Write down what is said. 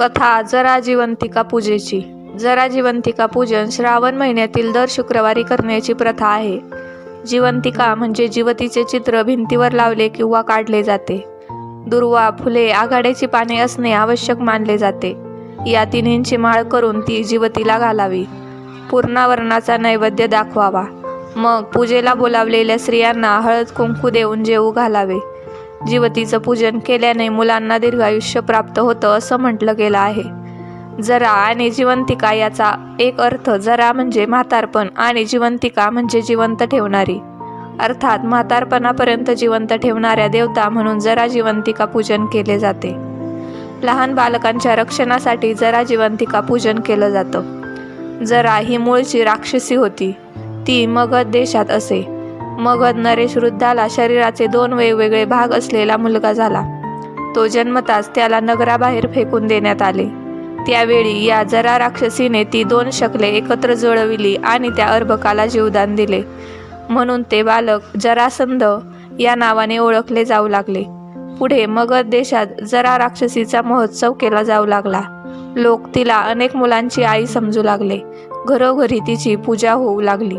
कथा जरा जिवंतिका पूजेची. जरा जिवंतिका पूजन श्रावण महिन्यातील दर शुक्रवारी करण्याची प्रथा आहे. जिवंतिका म्हणजे जिवतीचे चित्र भिंतीवर लावले किंवा काढले जाते. दुर्वा फुले आघाड्याची पाने असणे आवश्यक मानले जाते. या तिन्हींची माळ करून ती जिवतीला घालावी. पूर्णावरणाचा नैवेद्य दाखवावा. मग पूजेला बोलावलेल्या स्त्रियांना हळद कुंकू देऊन जेवू घालावे. जीवतीचं पूजन केल्याने मुलांना दीर्घायुष्य प्राप्त होतं असं म्हटलं गेलं आहे. जरा आणि जिवंतिका याचा एक अर्थ जरा म्हणजे म्हातारपण आणि जिवंतिका म्हणजे जिवंत ठेवणारी. अर्थात म्हातारपणापर्यंत जिवंत ठेवणाऱ्या देवता म्हणून जरा जिवंतिका पूजन केले जाते. लहान बालकांच्या रक्षणासाठी जरा जिवंतिका पूजन केलं जातं. जरा ही मूळची राक्षसी होती. ती मगध देशात असे. मगध नरेश वृद्धाला शरीराचे दोन वेगवेगळे भाग असलेला मुलगा झाला. तो जन्मताच त्याला नगराबाहेर फेकून देण्यात आले. त्यावेळी या जरा राक्षसीने ती दोन शकले एकत्र जुळविली आणि त्या अर्भकाला जीवदान दिले. म्हणून ते बालक जरासंध या नावाने ओळखले जाऊ लागले. पुढे मगध देशात जरा राक्षसीचा महोत्सव केला जाऊ लागला. लोक तिला अनेक मुलांची आई समजू लागले. घरोघरी तिची पूजा होऊ लागली.